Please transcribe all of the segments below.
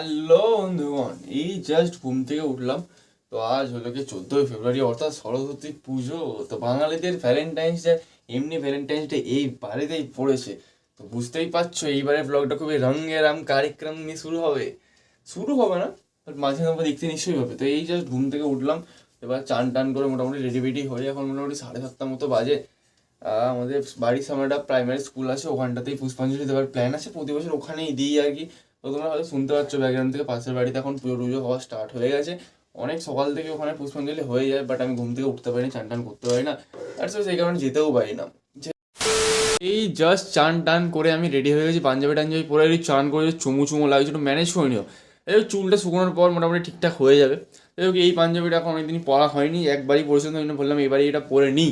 Hello বন্ধুগণ এই just ঘুম থেকে উঠলাম। তো আজ হলো কি চোদ্দোই ফেব্রুয়ারি, অর্থাৎ সরস্বতী পুজো। তো বাঙালিদের ভ্যালেন্টাইন্স ডে এমনি ভ্যালেন্টাইন্স ডে এই বাড়িতেই পড়েছে। তো বুঝতেই পারছ, এইবারের ব্লগটা খুবই রঙে রাম কার্যক্রম নিয়ে শুরু হবে। শুরু হবে না বাট মাঝে মধ্যে দেখতে নিশ্চয়ই হবে। তো এই জাস্ট ঘুম থেকে উঠলাম। এবার চান টান করে মোটামুটি রেডি বেডি হয়ে এখন মোটামুটি সাড়ে সাতটার মতো বাজে। আমাদের বাড়ির সামনে একটা প্রাইমারি স্কুল আছে, ওখানটাতেই পুষ্পাঞ্জলি দেওয়ার প্ল্যান আছে। প্রতি বছর ওখানেই দিই আর কি। তো তোমরা হয়তো শুনতে পাচ্ছ ব্যাকগ্রাউন্ড থেকে, পাশের বাড়িতে এখন পুজো টুজো হওয়া স্টার্ট হয়ে গেছে। অনেক সকাল থেকে ওখানে পুষ্পাঞ্জলি হয়ে যায় বাট আমি ঘুম থেকে উঠতে পারি চান টান করতে পারি না। আর সেই কারণে যেতেও পারি না। এই জাস্ট চান টান করে আমি রেডি হয়ে গেছি, পাঞ্জাবি টাঞ্জাবি পরে চান করে চুমু চুমু লাগছে একটু ম্যানেজ করে নিও। এই চুলটা শুকোনোর পর মোটামুটি ঠিকঠাক হয়ে যাবে। এই পাঞ্জাবিটা এখন অনেকদিন পরা হয়নি, একবারই পরিশ্রম বললাম এবারই এটা পরে নিই।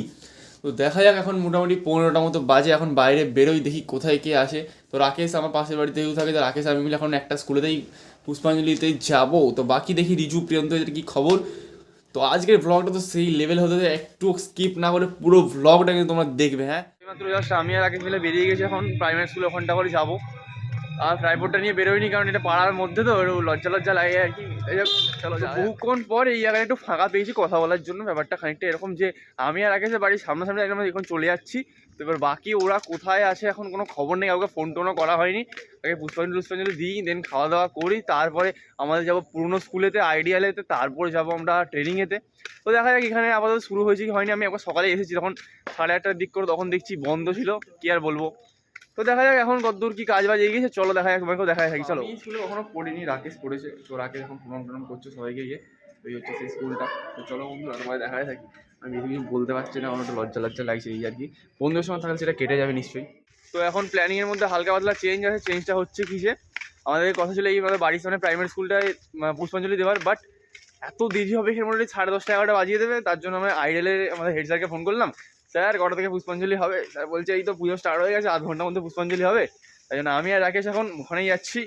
তো দেখা যাক এখন মোটামুটি পনেরোটা মতো বাজে, এখন বাইরে বেরোই, দেখি কোথায় কে আসে। তো রাকেশ আমার পাশের বাড়িতে কেউ থাকে, তো রাকেশ আমি মিলে এখন একটা স্কুলেতেই পুষ্পাঞ্জলিতেই যাব। তো বাকি দেখি রিজু, প্রিয়ন্ত, এদের কী খবর? তো আজকের ব্লগটা তো সেই লেভেল হতে একটু স্কিপ না করে পুরো ব্লগটা কিন্তু তোমরা দেখবে হ্যাঁ? জাস্ট আমি আর রাকেশ মিলে বেরিয়ে গেছি এখন প্রাইমারি স্কুলে ওখানটা করে যাব। আর ট্রাইপোর্টটা নিয়ে বেরোয়নি কারণ এটা পাড়ার মধ্যে তো, একটু লজ্জা লজ্জা লাগে আর কি। বহুক্ষণ পর এই জায়গায় একটু ফাঁকা পেয়েছি কথা বলার জন্য, ব্যাপারটা খানিকটা এরকম যে আমি আর আগে বাড়ির সামনাসামনি একদম এখন চলে যাচ্ছি। তো এবার বাকি ওরা কোথায় আছে এখন কোনো খবর নেই, কাউকে ফোন টোনও করা হয়নি। আগে পুষ্পাঞ্জলি পুষ্পাঞ্জলি দিই দেন খাওয়া দাওয়া করি। তারপরে আমাদের যাব পুরনো স্কুলেতে আইডিয়ালেতে তারপরে যাব আমরা ট্রেনিংয়েতে তো দেখা যাক এখানে আপাতত শুরু হয়েছে কি হয়নি। আমি একবার সকালে এসেছি, তখন সাড়ে আটটার দিক করে তখন দেখছি বন্ধ ছিল। কি আর বলব? তো দেখা যাক এখন কতদূর কি কাজ বাজ এগিয়েছে চলো দেখা যাক তোমাকেও দেখা থাকি চলো। স্কুলে কখনো পড়িনি রাকেশ পড়েছে তো রাকেশ এখন প্রণাম টনাম করছে সবাইকে গিয়ে ওই হচ্ছে সেই স্কুলটা তো চলো বন্ধুরা তোমায় দেখা থাকি আমি বেশি কিছু বলতে পারছি না আমার একটু লজ্জা লজ্জা লাগছে এই আর কি। বন্ধুদের সঙ্গে থাকলে সেটা কেটে যাবে নিশ্চয়ই। তো এখন প্ল্যানিংয়ের মধ্যে হালকা পাতলা চেঞ্জ আছে চেঞ্জটা হচ্ছে কি যে আমাদের কথা ছিল এই আমাদের বাড়ির সামনে প্রাইমারি স্কুলটায় পুষ্পাঞ্জলি দেওয়ার বাট এত দেরি হবে এর মোটামুটি সাড়ে দশটা এগারোটা বাজিয়ে দেবে তার জন্য আমরা আইডেলের আমাদের হেড স্যারকে ফোন করলাম। স্যার, কটা থেকে পুষ্পাঞ্জলি হবে? স্যার বলছে, এই তো পুজো স্টার্ট হয়ে গেছে, আধ ঘণ্টার মধ্যে পুষ্পাঞ্জলি হবে। তাই জন্য আমি আর রাকেশ এখন ওখানেই যাচ্ছি।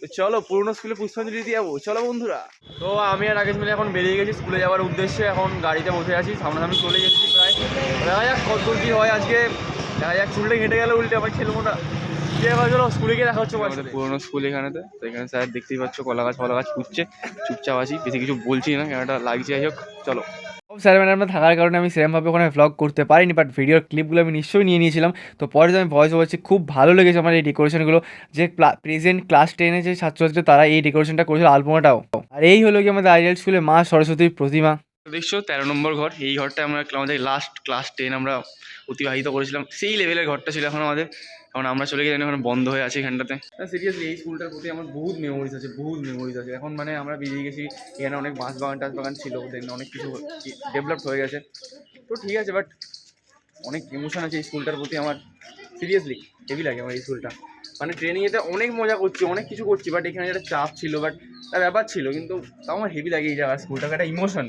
তো চলো, পুরনো স্কুলে পুষ্পাঞ্জলি দিয়ে যাব। চলো বন্ধুরা। তো আমি আর রাকেশ মিলে এখন বেরিয়ে গেছি স্কুলে যাওয়ার উদ্দেশ্যে। এখন গাড়িতে বসে আছি, সামনাসামনি চলে গেছি প্রায়। দেখা যাক কত কী হয় আজকে। দেখা যাক চুলটা হেঁটে গেলে উল্টে আমার খেলব না। স্কুলে গিয়ে দেখা হচ্ছে স্কুল এখানেতে। তো এখানে স্যার দেখতেই পাচ্ছ, কলা গাছ, ফলা গাছ পুচ্ছে চুপচাপ আছি, বেশি কিছু বলছি না কেনটা লাগছে, যাই হোক। চলো। স্যার ম্যাডামরা থাকার কারণে আমি সেরকমভাবে ওখানে ভ্লগ করতে পারিনি বাট ভিডিওর ক্লিপগুলো আমি নিশ্চয়ই নিয়ে নিয়েছিলাম। তো পরে আমি ভয়েস বলছি খুব ভালো লেগেছে আমার এই ডেকোরেশনগুলো যে প্রেজেন্ট ক্লাস টেনে যে ছাত্রছাত্রী, তারা এই ডেকোরেশনটা করেছিল আলপনাটাও আর এই হলো কি আমাদের আইডিয়াল স্কুলে মা সরস্বতীর প্রতিমা। দেখছ তেরো নম্বর ঘর, এই ঘরটা আমরা আমাদের লাস্ট ক্লাস টেন আমরা অতিবাহিত করেছিলাম। সেই লেভেলের ঘরটা ছিল এখন আমাদের। এখন আমরা চলে গেছি এখন বন্ধ হয়ে আছে এখানটাতে। সিরিয়াসলি এই স্কুলটার প্রতি আমার বহুত মেমোরিজ আছে, বহুত মেমোরিজ আছে। এখন মানে আমরা বেরিয়ে গেছি, এখানে অনেক বাঁশ বাগান টাস বাগান ছিল দেন অনেক কিছু ডেভেলপড হয়ে গেছে। তো ঠিক আছে বাট অনেক ইমোশন আছে এই স্কুলটার প্রতি আমার। সিরিয়াসলি হেভি লাগে আমার এই স্কুলটা। মানে ট্রেনিংয়েতে অনেক মজা করছি, অনেক কিছু করছি বাট এখানে একটা চাপ ছিল বাট তার ব্যাপার ছিল, কিন্তু তাও আমার হেভি লাগে এই জায়গা স্কুলটাকে, একটা ইমোশন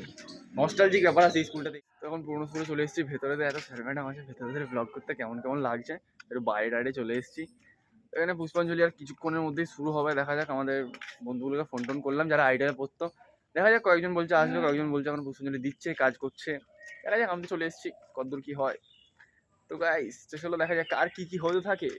নস্টালজিক ব্যাপার আছে এই স্কুলটাতে। তখন পুরোনো স্কুলে চলে এসেছি, ভেতরে এত স্যার ম্যাডাম আছে, ভেতরে ভেতরে ব্লগ করতে কেমন কেমন লাগছে। একটু বাইরে টাইরে চলে এসেছি। এখানে পুষ্পাঞ্জলি আর কিছুক্ষণের মধ্যেই শুরু হবে। দেখা যাক আমাদের বন্ধুগুলোকে ফোন টোন করলাম যারা আইডিয়া পড়তো দেখা যাক কয়েকজন বলছে আসবে কয়েকজন বলছে এখন পুষ্পাঞ্জলি দিচ্ছে কাজ করছে। দেখা যাক আমি তো চলে এসেছি কতদূর কি হয়। তো গাইস তো চলো দেখা যাক কার কি কি হতে থাকে।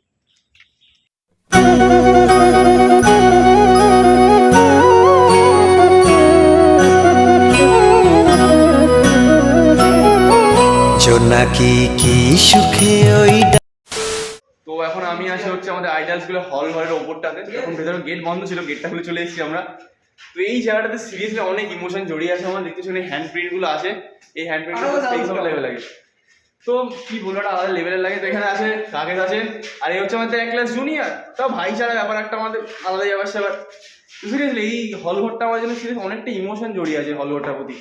জোনাকি কি সুখে ওই তো এখন আমি আছি হচ্ছে আমাদের আইডাল স্কুলের হল ঘরের ওপরটাতে। এখন ভেতরে গেট বন্ধ ছিল গেটটা খুলে চলে এসেছি আমরা। তো এই জায়গাটাতে সিরিয়াসলি অনেক ইমোশন জড়িয়ে আছে আমার দেখতে শুনে হ্যান্ড প্রিন্টগুলো আছে। এই হ্যান্ড প্রিন্টগুলো লেভেল লাগে। তো কি বলব একটা আলাদা লেভেলের লাগে। তো এখানে আছে রাকেশ আছে আর এই হচ্ছে আমাদের এক ক্লাস জুনিয়র তো ভাইচারা ব্যাপার একটা আমাদের আলাদা ব্যাপার স্যাপার সিরিয়াসলি এই হল ঘরটা আমার জন্য সিরিয়াস অনেকটা ইমোশন জড়িয়ে আছে হল ঘরটার প্রতি।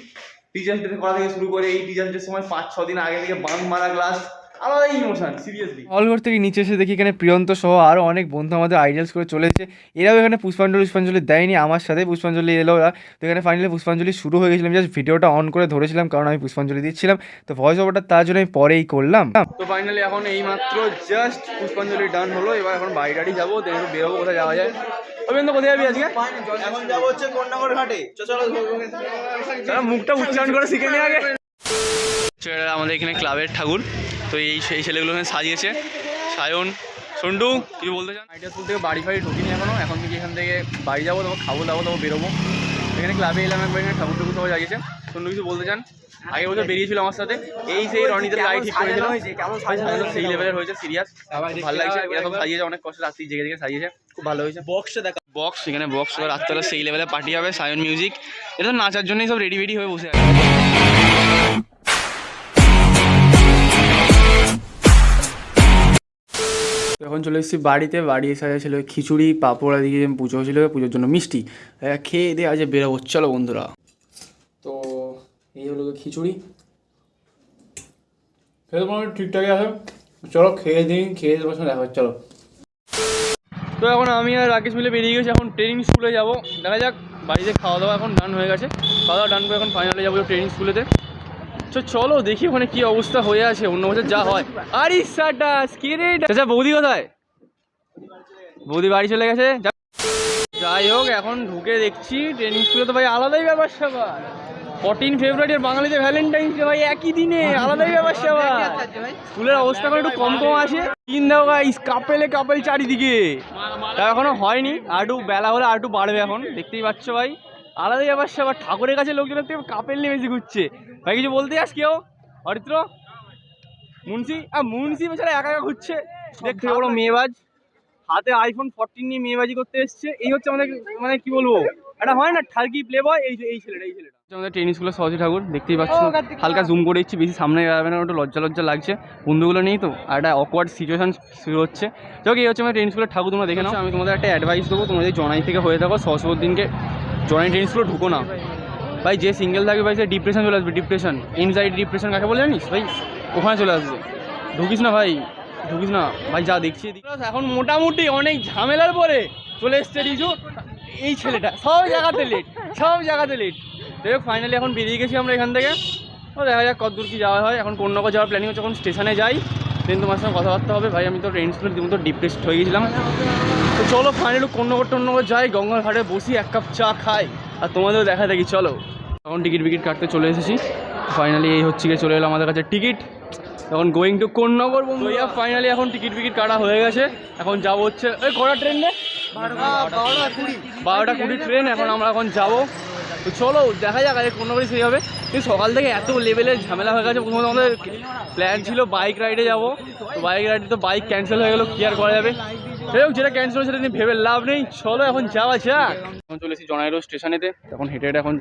টিচার্স ডে করা থেকে শুরু করে এই টিচার্স ডের সময় পাঁচ ছ দিন আগে থেকে বাঙ্ক মারা ক্লাস আলাদা ইমোশন সিরিয়াসলি হলঘর থেকে নিচে এসে দেখি এখানে প্রিয়ন্ত সহ আরও অনেক বন্ধু আমাদের আইডিয়ালস করে চলেছে এরাও এখানে পুষ্পাঞ্জলি পুষ্পাঞ্জলি দেয়নি আমার সাথে পুষ্পাঞ্জলি এলো ওরা। তো এখানে ফাইনালি পুষ্পাঞ্জলি শুরু হয়ে গেছিলাম জাস্ট ভিডিওটা অন করে ধরেছিলাম কারণ আমি পুষ্পাঞ্জলি দিচ্ছিলাম। তো ভয়েস ওভারটা তার জন্য আমি পরেই করলাম। তো ফাইনালি এখন এই মাত্র জাস্ট পুষ্পাঞ্জলি ডান হলো এবার এখন বাড়ি টাড়ি যাব দেন একটু বেরোবো কোথায় যাওয়া যায়। অবিন্দ কোথায় যাবি আজকে? এখন যাব হচ্ছে কন্যাগর ঘাটে। চলো মুখটা উচ্চারণ করে শিখে নিয়ে আগে। আমাদের এখানে ক্লাবের ঠাকুর। তো এই সেই ছেলেগুলো সাজিয়েছে। সায়ন সন্ডু কিছু বলতে চান? আইডিয়া স্কুল থেকে বাড়ি ফাড়ি ঢুকিনি এখনও। এখন থেকে এখান থেকে বাড়ি যাব তারপর খাব দাবো তারপর বেরোবো। এখানে ক্লাবে এলাম একবার এখানে ঠাকুর টুকুর সবাই জাগিয়েছে। সন্টু কিছু বলতে চান? আগে বছর বেরিয়েছিল আমার সাথে। এই সেই রনিদের গাড়ি ঠিক করেছিল সেই লেভেলের হয়েছে সিরিয়াস ভালো লাগছে। এরকম সাজিয়েছে অনেক কষ্ট রাত্রি জেগে জেগে সাজিয়েছে। খুব ভালো হয়েছে। বক্সে দেখা। বক্স এখানে বক্স রাত্রে সেই লেভেলে পার্টি হবে সায়ন মিউজিক এটা তো নাচার জন্যই সব রেডি রেডি হয়ে বসে আছে। এখন চলে এসেছি বাড়িতে বাড়ি এসে ছিল খিচুড়ি পাঁপড় দিকে পুজো হয়েছিল পুজোর জন্য মিষ্টি। খেয়ে দিয়ে আজ বেরোবো। চলো বন্ধুরা। তো এই হলো খিচুড়ি। খেয়ে তোমার ঠিকঠাকই আছে। চলো খেয়ে দিন খেয়ে তোমার সঙ্গে দেখা হচ্ছে, চলো। তো এখন আমি আর রাকেশ মিলে বেরিয়ে গেছি। এখন ট্রেনিং স্কুলে যাব। দেখা যাক বাড়িতে খাওয়া দাওয়া এখন ডান হয়ে গেছে। খাওয়া দাওয়া ডান করে এখন ফাইনালে যাব ট্রেনিং স্কুলেতে। তো চলো দেখি ওখানে কি অবস্থা হয়ে আছে, অন্য বছর যা হয়। আরে সাটাস কি রে বৌদি কোথায়? বৌদি বাড়ি চলে গেছে? যাই হোক, এখন ঢুকে দেখছি ট্রেনিং স্কুলে তো ভাই আলাদাই ব্যাপার স্যাপার। ফোরটিন ফেব্রুয়ারি আর বাঙালিতে ভ্যালেন্টাইন্স ডে ভাই একই দিনে, আলাদাই ব্যাপার স্যাপার। স্কুলের অবস্থা একটু কম কম আছে। তিন দাও গাইস কাপেলে কাপেল চারিদিকে। তা এখনও হয়নি আর একটু বেলা হলে আর একটু বাড়বে এখন, দেখতেই পাচ্ছ ভাই। আলাদাই ব্যাপার স্যাপার, ঠাকুরের কাছে লোকজনের থেকে কাপেল নিয়ে বেশি ঘুরছে। ভাই কিছু বলতে যাস কেউ? অরিত্র? মুন্সি? আর মুন্সি বেচারা একা একা ঘুরছে। দেখতে বড় মেয়েবাজ। হাতে আইফোন ফোরটিন নিয়ে মেয়েবাজি করতে এসছে। এই হচ্ছে আমাদের মানে কি বলব? এটা হয় না ঠার্কি প্লে বয় এই যে এই ছেলেটা এই ছেলেটা। আমাদের টেনিস স্কুলের সরস্বতী ঠাকুর দেখতেই পাচ্ছ। হালকা জুম করে দিচ্ছি বেশি সামনে যাবে না একটু লজ্জা লজ্জা লাগছে। বন্ধুগুলো নেই তো আর একটা অকওয়ার্ড সিচুয়েশন শুরু হচ্ছে। যাক এই হচ্ছে আমাদের টেনিস স্কুলের ঠাকুর তোমরা দেখে নাও। আমি তোমাদের একটা অ্যাডভাইস দেবো তোমরা যদি জনাই থেকে হয়ে থাকো সরস্বতীর দিনকে জনাই টেনিস স্কুলে ঢুকো না। ভাই, যে সিঙ্গেল থাকবে ভাই, সে ডিপ্রেশন চলে আসবে ডিপ্রেশন এনজাইটি ডিপ্রেশন কাকে বলে জানিস? ভাই, ওখানে চলে আসবে। ঢুকিস না ভাই, ঢুকিস না। ভাই, যা দেখছি। এখন মোটামুটি অনেক ঝামেলার পরে চলে এসছে রিজু। এই ছেলেটা, সব জায়গাতে লেট সব জায়গাতে লেট হোক ফাইনালি এখন বেরিয়ে গেছি আমরা এখান থেকে। তো দেখা যাক কতদূর কি যাওয়া হয়। এখন কোন নগর যাওয়ার প্ল্যানিং হচ্ছে। এখন স্টেশনে যাই দেন তোমার সঙ্গে কথাবার্তা হবে। ভাই, আমি তো ট্রেন স্কুলের দিন তো ডিপ্রেসড হয়ে গেছিলাম। তো চলো ফাইনালি কোন কন্যগর টন্যগর যাই, গঙ্গার ঘাটে বসি, এক কাপ চা খাই। আর তোমাদেরও দেখা দেখি, চলো। তখন টিকিট বিকিট কাটতে চলে এসেছি। ফাইনালি এই হচ্ছে গিয়ে চলে এলো আমাদের কাছে টিকিট। এখন গোয়িং টু কন্যগর বন্ধু ফাইনালি এখন টিকিট বিকিট কাটা হয়ে গেছে। এখন যাব হচ্ছে ওই কটা ট্রেন নে বারোটা কুড়ি ট্রেন এখন আমরা এখন যাব। তো চলো, দেখা যাক আরে কোনো সেই হবে। কিন্তু সকাল থেকে এত লেভেলের ঝামেলা হয়ে গেছে, প্রথমত আমাদের প্ল্যান ছিল বাইক রাইডে যাব। তো বাইক রাইডে তো বাইক ক্যান্সেল হয়ে গেলো, কি আর করা যাবে? যাই হোক যেটা ক্যান্সেল হয়েছে সেটা নিয়ে ভেবে লাভ নেই। চলো এখন যাওয়া যাক। এখন চলে এসেছি জনাইরো স্টেশনেতে। এখন হেঁটে হেঁটে এখন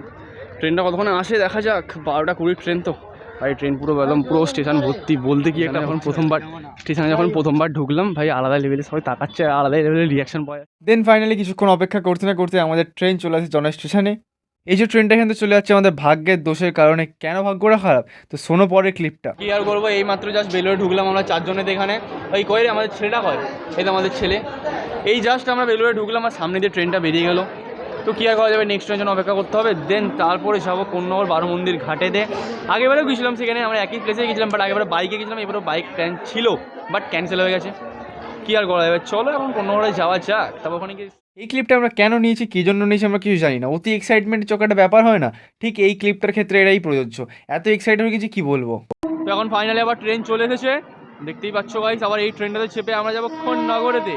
ট্রেনটা কতক্ষণে আসে দেখা যাক। বারোটা কুড়ির ট্রেন তো। ভাই ট্রেন পুরো একদম পুরো স্টেশন ভর্তি। বলতে গিয়ে একটা এখন প্রথমবার স্টেশনে যখন প্রথমবার ঢুকলাম ভাই আলাদা লেভেলে সবাই তাকাচ্ছে আলাদা লেভেলের রিয়াকশন পাওয়া দেন ফাইনালি কিছুক্ষণ অপেক্ষা করতে না করতে আমাদের ট্রেন চলে আসে জনাই স্টেশনে। এই যে ট্রেনটা এখান থেকে চলে যাচ্ছে, আমাদের ভাগ্যের দোষের কারণে কেন ভাগ্যটা খারাপ? তো শোনো পরে ক্লিপটা কি আর করব এই মাত্র জাস্ট বেলুড়ে ঢুকলাম আমরা চারজনেতে এখানে। ওই কয় রে, আমাদের ছেলেটা হয় এই তো আমাদের ছেলে। এই জাস্ট আমরা বেলুড়ে ঢুকলাম আর সামনে দিয়ে ট্রেনটা বেরিয়ে গেলো। তো কী আর করা যাবে নেক্সট ট্রেনের জন্য অপেক্ষা করতে হবে। দেন তারপরে যাব কন্যাগর বারো মন্দির ঘাটে ঘাটেতে আগেবারেও গেছিলাম সেখানে, আমরা একই প্লেসে গেছিলাম বাট আগেবারে বাইকে গেছিলাম এবারেও বাইক প্ল্যান ছিল বাট ক্যান্সেল হয়ে গেছে। কী আর করা যাবে? চলো এখন কন্যাগরে যাওয়া যাক, তারপর ওখানে গিয়ে এই ক্লিপটা আমরা কেন নিয়েছি, কী জন্য নিয়েছি আমরা কিছু জানি না। অতি এক্সাইটমেন্ট চোখ একটা ব্যাপার হয় না। ঠিক এই ক্লিপটার ক্ষেত্রে এটাই প্রযোজ্য। এত এক্সাইটেড হয়ে গেছি, কী বলব? তো এখন ফাইনালি আবার ট্রেন চলে এসেছে। দেখতেই পাচ্ছ গাইস আবার এই ট্রেনটাতে চেপে আমরা যাব খননগরেতে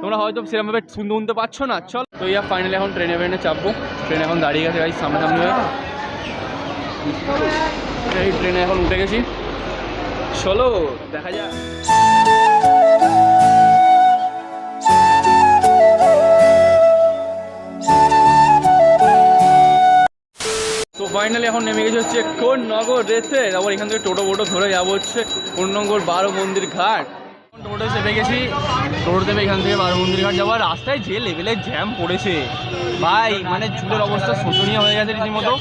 তোমরা হয়তো সেরকমভাবে শুনতে শুনতে পাচ্ছ না, চল। তো ইয়া ফাইনালি এখন ট্রেনে ট্রেনে চাপবো। ট্রেন এখন দাঁড়িয়ে গেছে গাইস সামনাসামনি এই ট্রেনে এখন উঠে গেছি। চলো, দেখা যাক। ফাইনালি এখন নেমে গেছে হচ্ছে কোন নগর রেতে। তারপর এখান থেকে টোটো বোটো ধরে যাব হচ্ছে কোন নগর বারো মন্দির ঘাট। টোটো চেপে গেছি। টোটো চেপে এখান থেকে বারো মন্দির ঘাট যাওয়ার রাস্তায় যে লেভেলের জ্যাম পড়েছে ভাই মানে চুলের অবস্থা শোচনীয় হয়ে গেছে রীতিমতো।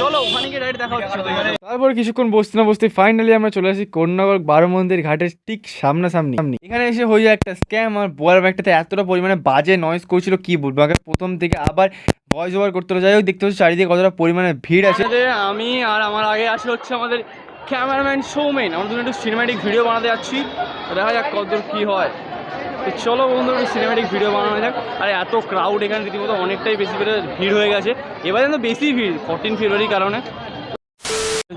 চলো ওখানে গিয়ে ডাইরেক্ট দেখা হচ্ছে। তারপর কিছুক্ষণ বসতে না বসতে ফাইনালি আমরা চলে আসি কোন্নগর বারো মন্দির ঘাটের ঠিক সামনাসামনি। এখানে এসে হয়ে যায় একটা স্ক্যাম আর বোয়ার ব্যাগটাতে এতটা পরিমাণে বাজে নয়েজ করছিল কি বলব? আগে প্রথম থেকে আবার ভয়েস ওভার করতে হলো। যাই হোক দেখতে হচ্ছে চারিদিকে কতটা পরিমাণে ভিড় আছে। আমি আর আমার আগে আছে হচ্ছে আমাদের ক্যামেরাম্যান শোম্যান আমরা দুজন একটু সিনেম্যাটিক ভিডিও বানাতে যাচ্ছি। দেখা যাক কতদূর কী হয়। তো চলো বন্ধু একটু সিনেম্যাটিক ভিডিও বানানো যাক। আর, এত ক্রাউড এখানে রীতিমতো অনেকটাই বেশি করে ভিড় হয়ে গেছে। এবারে তো বেশি ভিড় ফোরটিন ফেব্রুয়ারির কারণে।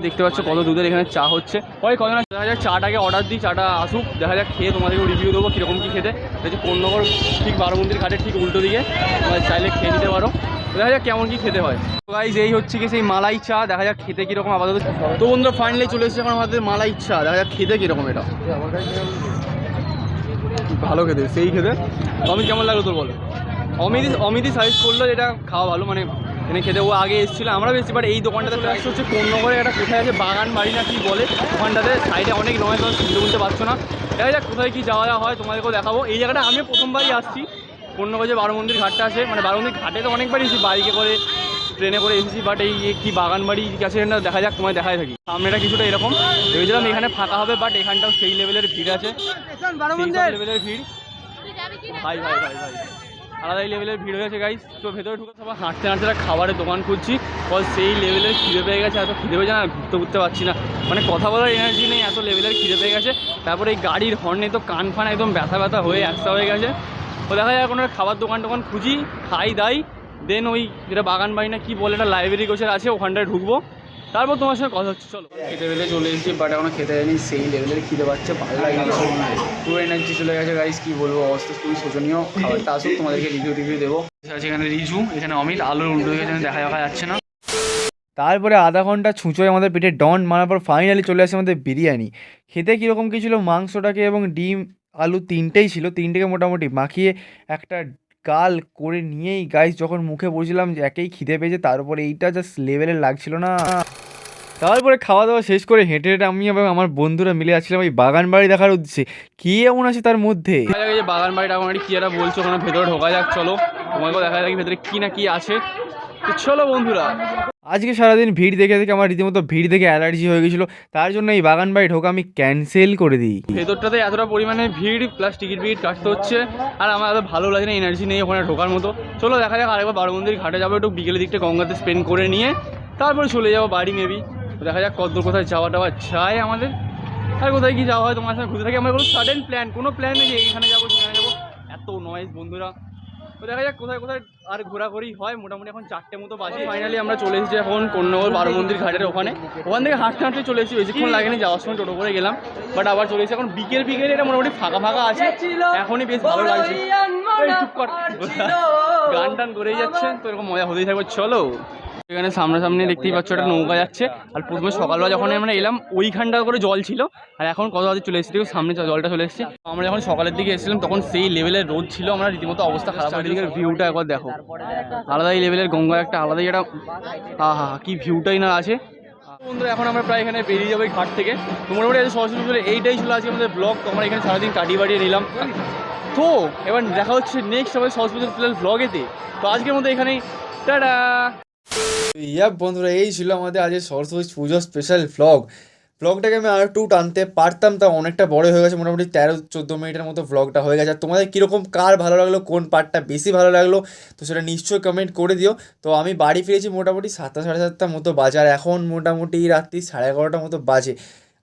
দেখতে পাচ্ছ কত দুধের এখানে চা হচ্ছে। ওই কজন দেখা যাক, চাটাকে অর্ডার দিই, চাটা আসুক। দেখা যাক খেয়ে তোমাদেরকে রিভিউ দেবো কীরকম কী খেতে। হচ্ছে কোন্নগর ঠিক বারোমন্দির ঘাটের ঠিক উল্টো দিকে। তোমরা চাইলে খেয়ে নিতে পারো। দেখা যাক কেমন কী খেতে হয়। গাইজ এই হচ্ছে কি সেই মালাই চা, দেখা যাক খেতে কীরকম আপাতত। তো বন্ধুরা ফাইনালি চলে এসেছে এখন আমাদের মালাই চা, দেখা যাক খেতে কীরকম এটা। ভালো খেতে, সেই খেতে। অমিত, কেমন লাগল তোর বলো? অমিতই অমিতই সাজেস্ট করল এটা খাওয়া ভালো মানে এখানে খেতে। ও আগে এসেছিল, আমরা বেশি বাট এই দোকানটাতে চলে আসছে হচ্ছে কোন্নগরে একটা কোথায় আছে? বাগান বাড়ি না কি বলে? ওখানটাতে সাইডে অনেক নয় শুনতে বলতে পারছ না। দেখা যাক কোথায় কি যাওয়া যাওয়া হয়, তোমাদেরকেও দেখাবো। এই জায়গাটা আমি প্রথমবারই আসছি। কোন্নগর যে বারো মন্দির ঘাটটা আছে মানে বারো মন্দির ঘাটে তো অনেকবার এসেছি, বাইকে করে, ট্রেনে করে এসেছি বাট এই কি বাগান বাড়ি আছে এটা দেখা যাক, তোমায় দেখায় থাকি। সামনেটা কিছুটা এরকম, ভেবেছিলাম এখানে ফাঁকা হবে বাট এখানটাও সেই লেভেলের ভিড় আছে। লেভেলের ভিড়। ভাই ভাই ভাই ভাই। আলাদাই লেভেলের ভিড় হয়েছে গাইস তো ভেতরে ঢুকে সবাই হাঁটতে হাঁটতে খাবারের দোকান খুঁজছি। বল, সেই লেভেলের খিদে পেয়ে গেছে, এত খিদে পেয়ে না ঘুরতে ঘুরতে পারছি না। মানে কথা বলার এনার্জি নেই, এত লেভেলের খিদে পেয়ে গেছে। তারপরে এই গাড়ির হর্নে তো কান ফান একদম ব্যথা ব্যথা হয়ে একসা হয়ে গেছে। তো দেখা যায় কোনো খাবার দোকান টোকান খুঁজি খাই দাই দেন ওই যেটা বাগান বাড়ি না কি বলে একটা লাইব্রেরি গোছের আছে ওখানটায় ঢুকবো। তারপর তোমার সঙ্গে কথা হচ্ছে চলো। খেতে পেলে চলে এসেছি বাট এখনও খেতে যায়নি সেই লেভেলের খিদে পাচ্ছে ভালো লাগে পুরো এনার্জি চলে গেছে গাইস কি বলব অবস্থা খুবই শোচনীয়। খাবারটা আসুক তোমাদেরকে রিভিউ টিভিউ দেবো। আছে এখানে রিজু এখানে অমিত আলুর উল্টো এখানে দেখা দেখা যাচ্ছে না। তারপরে আধা ঘণ্টা ছুঁচোয় আমাদের পেটে ডন মারার পর ফাইনালি চলে আসে আমাদের বিরিয়ানি। খেতে কীরকম কী ছিল মাংসটাকে এবং ডিম আলু তিনটেই ছিল, তিনটেকে মোটামুটি মাখিয়ে একটা গাল করে নিয়েই গাইস যখন মুখে বসছিলাম যে একেই খিদে পেয়েছে, তার উপরে এইটা জাস্ট লেভেলের লাগছিল না। তারপরে খাওয়া দাওয়া শেষ করে হেঁটে হেঁটে আমি এবং আমার বন্ধুরা মিলে যাচ্ছিলাম ওই বাগান বাড়ি দেখার উদ্দেশ্যে। কী এমন আছে তার মধ্যে? বাগান বাড়িটা আমার কি একটা বলছো, ওখানে ভেতরে ঢোকা যাক, চলো। তোমাকেও দেখা যাক ভেতরে কি না কি আছে। চলো বন্ধুরা। আজকে সারাদিন ভিড় দেখে দেখে আমার রীতিমতো ভিড় দেখে অ্যালার্জি হয়ে গেছিল, তার জন্য এই বাগান বাড়ি ঢোকা আমি ক্যান্সেল করে দিই। ভেতরটাতে এতটা পরিমাণে ভিড় প্লাস টিকিট ভিড় কাটতে হচ্ছে, আর আমার এত ভালো লাগে না এনার্জি নেই ওখানে ঢোকার মতো। চলো দেখা যাক আরেকবার বারো মন্দির ঘাটে যাব, একটু বিকেলের দিকটা গঙ্গাতে স্পেন্ড করে নিয়ে, তারপরে চলে যাব বাড়ি মেবি দেখা যাক কত কোথায় যাওয়া টাওয়া চাই আমাদের। আর কোথায় কি যাওয়া হয় তোমার সাথে ঘুরতে থাকি? আমার কোনো সাডেন প্ল্যান কোনো প্ল্যান নেই যে এইখানে যাব, সেখানে যাব। এত নয়েজ বন্ধুরা। তো দেখা যাক কোথায় কোথায় আর ঘোরাঘুরি হয়। মোটামুটি এখন চারটে মতো বাজে। ফাইনালি আমরা চলে এসেছি এখন কন্যাগর বারো মন্দির ঘাটের ওখানে। ওখান থেকে হাঁটতে হাঁটতে চলে এসেছি। বেশিক্ষণ লাগেনি যাওয়ার সময় টোটো করে গেলাম। বাট আবার চলে এসেছি। এখন বিকেল বিকেল এটা মোটামুটি ফাঁকা ফাঁকা আছে। এখনই বেশ ভালো লাগছে। চুপ কর। গান টান করেই যাচ্ছে। তো এরকম মজা হতেই থাকবে। চলো। এখানে সামনাসামনি দেখতেই পাচ্ছ একটা নৌকা যাচ্ছে। আর প্রথমে সকালবেলা যখন আমরা এলাম ওইখানটা করে জল ছিল। আর এখন কত আগে চলে এসেছি সামনে জলটা চলে এসেছে। আমরা যখন সকালের দিকে এসেছিলাম তখন সেই লেভেলের রোদ ছিল। আমরা রীতিমতো অবস্থা খারাপ দিকের ভিউটা একবার দেখো। আলাদাই লেভেলের গঙ্গা একটা আলাদাই একটা হা হা কি ভিউটাই না আছে। বন্ধুরা এখন আমরা প্রায় এখানে বেরিয়ে যাব ঘাট থেকে। তো মোটামুটি পুজোর এইটাই ছিল আজকে আমাদের ব্লগ তো আমরা এখানে সারাদিন কাটিয়ে বাড়িয়ে নিলাম। তো এবার দেখা হচ্ছে নেক্সট আমাদের সরস্বতী পুজোর ব্লগেতে তো আজকের মধ্যে এখানেই। টাটা! ইয়া বন্ধুরা, এই ছিল আমাদের আজকে সরস্বতী পুজো স্পেশাল ভ্লগ ভ্লগটাকে আমি আর একটু টানতে পারতাম তা অনেকটা বড় হয়ে গেছে, মোটামুটি তেরো, চোদ্দ মিনিটের মতো ভ্লগটা হয়ে গেছে। আর তোমাদের কীরকম কার ভালো লাগল, কোন পার্টটা বেশি ভালো লাগল, তো সেটা নিশ্চয়ই কমেন্ট করে দিও। তো আমি বাড়ি ফিরেছি মোটামুটি সাতটা, সাড়ে সাতটার মতো বাজে, আর এখন মোটামুটি রাত্রি সাড়ে এগারোটার মতো বাজে।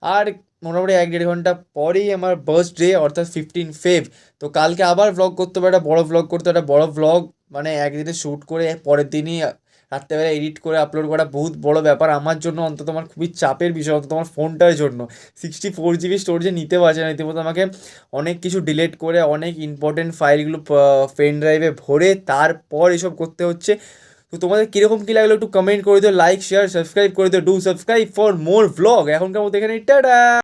আর মোটামুটি এক দেড় ঘণ্টা পরেই আমার বার্থডে অর্থাৎ ফিফটিন ফেভ তো কালকে আবার ব্লগ করতে হবে, একটা বড় ব্লগ করতে একটা বড় ব্লগ মানে একদিনে শ্যুট করে পরের দিনই রাত্রেবেলা এডিট করে আপলোড করা বহুত বড় ব্যাপার। আমার জন্য অন্তত আমার খুবই চাপের বিষয়, অন্তত আমার ফোনটার জন্য। সিক্সটি ফোর জিবি স্টোরেজে নিতে পারছে না। রীতিমতো আমাকে অনেক কিছু ডিলিট করে, অনেক ইম্পর্টেন্ট ফাইলগুলো পেন ড্রাইভে ভরে তারপর এসব করতে হচ্ছে। তো তোমাদের কীরকম কী লাগল একটু কমেন্ট করে দিও লাইক শেয়ার সাবস্ক্রাইব করে দিও। Do subscribe for more vlog এখনকার মতো এখানে টাটা!